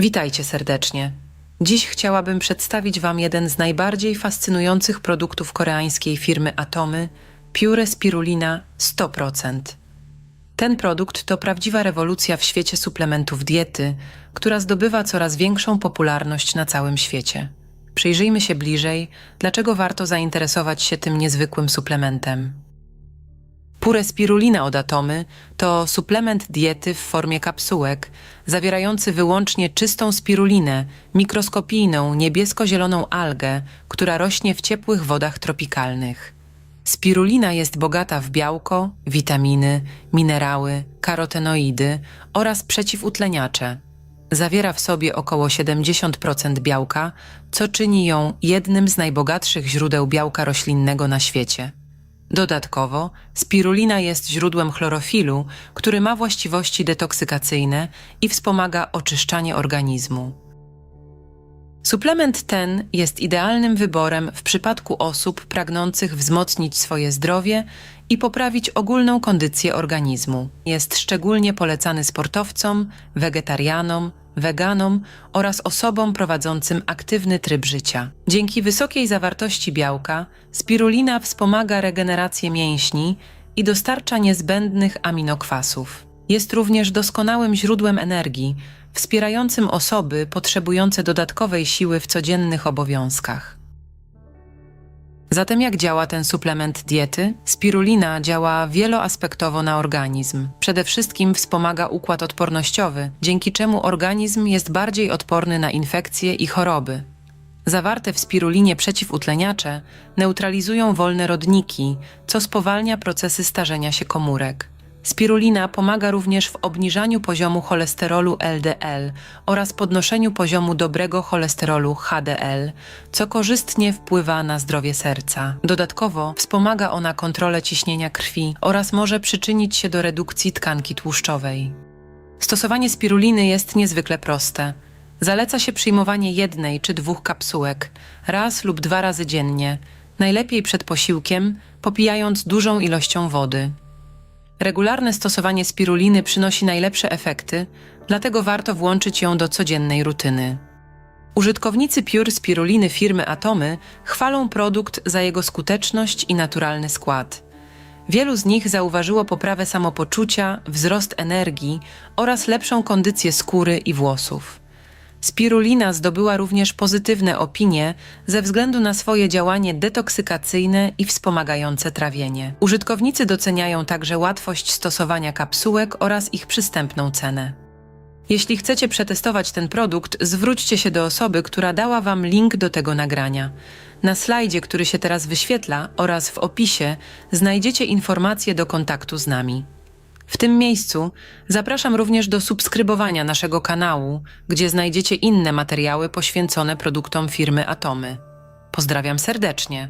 Witajcie serdecznie. Dziś chciałabym przedstawić Wam jeden z najbardziej fascynujących produktów koreańskiej firmy Atomy Pure Spirulina 100%. Ten produkt to prawdziwa rewolucja w świecie suplementów diety, która zdobywa coraz większą popularność na całym świecie. Przyjrzyjmy się bliżej, dlaczego warto zainteresować się tym niezwykłym suplementem. Pure spirulina od Atomy to suplement diety w formie kapsułek, zawierający wyłącznie czystą spirulinę, mikroskopijną, niebiesko-zieloną algę, która rośnie w ciepłych wodach tropikalnych. Spirulina jest bogata w białko, witaminy, minerały, karotenoidy oraz przeciwutleniacze. Zawiera w sobie około 70% białka, co czyni ją jednym z najbogatszych źródeł białka roślinnego na świecie. Dodatkowo, spirulina jest źródłem chlorofilu, który ma właściwości detoksykacyjne i wspomaga oczyszczanie organizmu. Suplement ten jest idealnym wyborem w przypadku osób pragnących wzmocnić swoje zdrowie i poprawić ogólną kondycję organizmu. Jest szczególnie polecany sportowcom, wegetarianom, weganom oraz osobom prowadzącym aktywny tryb życia. Dzięki wysokiej zawartości białka, spirulina wspomaga regenerację mięśni i dostarcza niezbędnych aminokwasów. Jest również doskonałym źródłem energii, wspierającym osoby potrzebujące dodatkowej siły w codziennych obowiązkach. Zatem jak działa ten suplement diety? Spirulina działa wieloaspektowo na organizm. Przede wszystkim wspomaga układ odpornościowy, dzięki czemu organizm jest bardziej odporny na infekcje i choroby. Zawarte w spirulinie przeciwutleniacze neutralizują wolne rodniki, co spowalnia procesy starzenia się komórek. Spirulina pomaga również w obniżaniu poziomu cholesterolu LDL oraz podnoszeniu poziomu dobrego cholesterolu HDL, co korzystnie wpływa na zdrowie serca. Dodatkowo wspomaga ona kontrolę ciśnienia krwi oraz może przyczynić się do redukcji tkanki tłuszczowej. Stosowanie spiruliny jest niezwykle proste. Zaleca się przyjmowanie jednej czy dwóch kapsułek raz lub dwa razy dziennie, najlepiej przed posiłkiem, popijając dużą ilością wody. Regularne stosowanie spiruliny przynosi najlepsze efekty, dlatego warto włączyć ją do codziennej rutyny. Użytkownicy Pure Spiruliny firmy Atomy chwalą produkt za jego skuteczność i naturalny skład. Wielu z nich zauważyło poprawę samopoczucia, wzrost energii oraz lepszą kondycję skóry i włosów. Spirulina zdobyła również pozytywne opinie ze względu na swoje działanie detoksykacyjne i wspomagające trawienie. Użytkownicy doceniają także łatwość stosowania kapsułek oraz ich przystępną cenę. Jeśli chcecie przetestować ten produkt, zwróćcie się do osoby, która dała Wam link do tego nagrania. Na slajdzie, który się teraz wyświetla oraz w opisie znajdziecie informacje do kontaktu z nami. W tym miejscu zapraszam również do subskrybowania naszego kanału, gdzie znajdziecie inne materiały poświęcone produktom firmy Atomy. Pozdrawiam serdecznie.